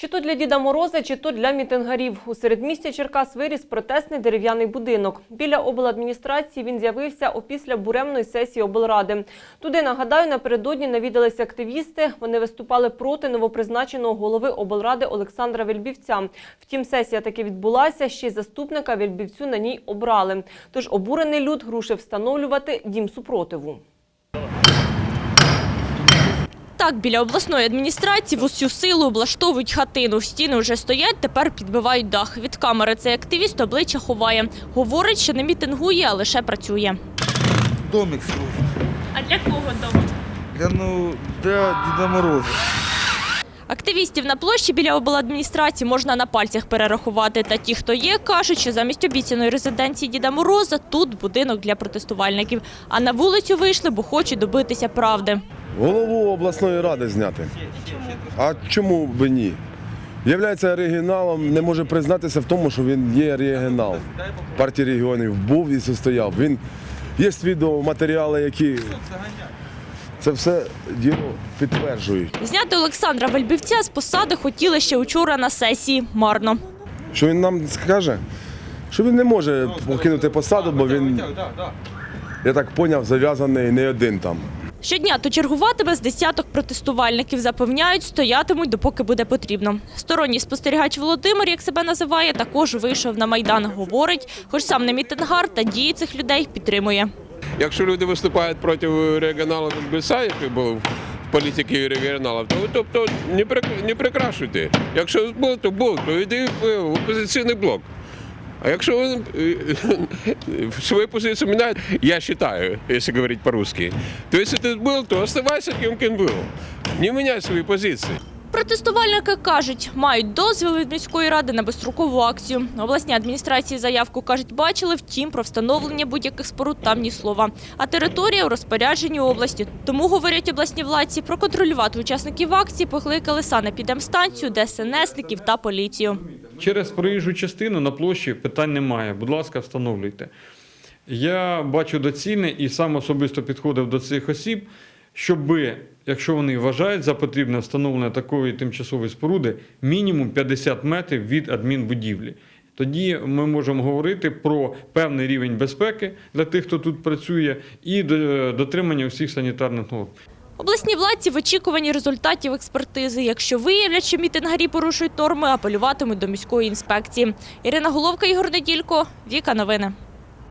Чи то для Діда Мороза, чи то для мітингарів. У середмісті Черкас виріс протестний дерев'яний будинок. Біля обладміністрації він з'явився опісля буремної сесії облради. Туди, нагадаю, напередодні навідалися активісти. Вони виступали проти новопризначеного голови облради Олександра Вельбівця. Втім, сесія таки відбулася, ще й заступника Вельбівцю на ній обрали. Тож обурений люд рушив встановлювати дім супротиву. Так, біля обласної адміністрації в усю силу облаштовують хатину. Стіни вже стоять, тепер підбивають дах. Від камери цей активіст обличчя ховає. Говорить, що не мітингує, а лише працює. Домик строить. А для кого дому? Для, ну, для Деда Мороза. Активістів на площі біля обладміністрації можна на пальцях перерахувати. Та ті, хто є, кажуть, що замість обіцяної резиденції Діда Мороза тут будинок для протестувальників. А на вулицю вийшли, бо хочуть добитися правди. Голову обласної ради зняти. А чому б ні? Являється оригіналом, не може признатися в тому, що він є оригінал. Партії регіонів був і состояв. Він є відеоматеріали, які це все діло підтверджують. Зняти Олександра Вельбівця з посади хотіли ще учора на сесії. Марно. Що він нам скаже? Що він не може покинути посаду, бо він, я так поняв, зав'язаний не один там. Щодня то чергуватиме з десяток протестувальників. Запевняють, стоятимуть, допоки буде потрібно. Сторонній спостерігач Володимир, як себе називає, також вийшов на Майдан. Говорить, хоч сам не мітингар, та дії цих людей підтримує. Якщо люди виступають проти регіоналу Бельса, який був в політики регіоналів, то тобто не, прикрашуйте. Якщо був, то був, то йди в опозиційний блок. А якщо він е, свою позицію міняє, я вважаю, якщо говорити по-русски, то якщо ти був, то оставайся ким ким був. Не міняй свої позиції. Протестувальники кажуть, мають дозвіл від міської ради на безстрокову акцію. Обласні адміністрації заявку кажуть, бачили, втім про встановлення будь-яких споруд там ні слова. А територія у розпорядженні області. Тому говорять обласні владці, проконтролювати учасників акції покликали санепідемстанцію, ДСНСників та поліцію. Через проїжджу частину на площі питань немає. Будь ласка, встановлюйте. Я бачу доцільне і сам особисто підходив до цих осіб, щоб, якщо вони вважають за потрібне встановлення такої тимчасової споруди, мінімум 50 метрів від адмінбудівлі. Тоді ми можемо говорити про певний рівень безпеки для тих, хто тут працює, і дотримання всіх санітарних норм. Обласні владці в очікуванні результатів експертизи. Якщо виявлять, що мітингарі порушують норми, апелюватимуть до міської інспекції. Ірина Головка, Ігор Неділько, Віка Новини.